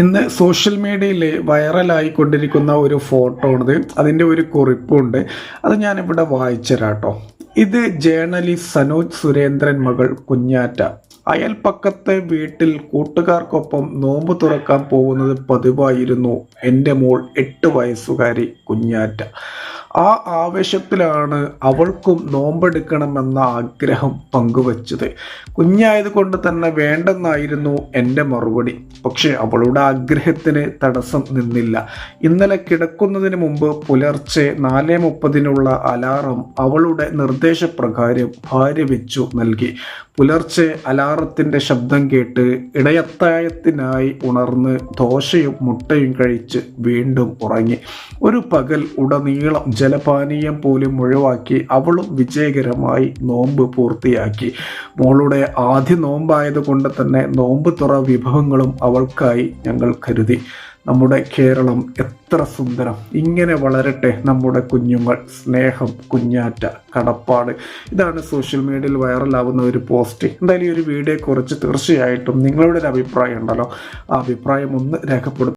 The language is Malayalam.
ഇന്ന് സോഷ്യൽ മീഡിയയിൽ വൈറലായി കൊണ്ടിരിക്കുന്ന ഒരു ഫോട്ടോ ഉണ്ട്. അതിന്റെ ഒരു കുറിപ്പുണ്ട്. അത് ഞാനിവിടെ വായിച്ചുതരാട്ടോ ഇത് ജേർണലിസ്റ്റ് സനോജ് സുരേന്ദ്രൻ മകൾ കുഞ്ഞാറ്റ. അയൽപ്പക്കത്തെ വീട്ടിൽ കൂട്ടുകാർക്കൊപ്പം നോമ്പ് തുറക്കാൻ പോകുന്നത് പതിവായിരുന്നു. എന്റെ മോൾ എട്ട് വയസ്സുകാരി കുഞ്ഞാറ്റ. ആ ആവേശത്തിലാണ് അവൾക്കും നോമ്പെടുക്കണമെന്ന ആഗ്രഹം പങ്കുവച്ചത്. കുഞ്ഞായതുകൊണ്ട് തന്നെ വേണ്ടെന്നായിരുന്നു എന്റെ മറുപടി. പക്ഷേ അവളുടെ ആഗ്രഹത്തിന് തടസ്സം നിന്നില്ല. ഇന്നലെ കിടക്കുന്നതിന് മുമ്പ് പുലർച്ചെ നാല് മുപ്പതിനുള്ള അലാറം അവളുടെ നിർദ്ദേശപ്രകാരം ഭാര്യ വെച്ചു നൽകി. പുലർച്ചെ അലാറത്തിന്റെ ശബ്ദം കേട്ട് ഇടയത്തായത്തിനായി ഉണർന്ന് ദോശയും മുട്ടയും കഴിച്ച് വീണ്ടും ഉറങ്ങി. ഒരു പകൽ ഉടനീളം ജലപാനീയം പോലും ഒഴിവാക്കി അവളും വിജയകരമായി നോമ്പ് പൂർത്തിയാക്കി. മോളുടെ ആദ്യ നോമ്പായതുകൊണ്ട് തന്നെ നോമ്പ് തുറ വിഭവങ്ങളും അവൾക്കായി ഞങ്ങൾ കരുതി. നമ്മുടെ കേരളം എത്ര സുന്ദരം. ഇങ്ങനെ വളരട്ടെ നമ്മുടെ കുഞ്ഞുങ്ങൾ. സ്നേഹം കുഞ്ഞാറ്റ കടപ്പാട്. ഇതാണ് സോഷ്യൽ മീഡിയയിൽ വൈറലാവുന്ന ഒരു പോസ്റ്റ്. എന്തായാലും ഈ ഒരു വീഡിയോയെക്കുറിച്ച് തീർച്ചയായിട്ടും നിങ്ങളുടെ ഒരു അഭിപ്രായം ഉണ്ടല്ലോ. ആ അഭിപ്രായം ഒന്ന് രേഖപ്പെടുത്തും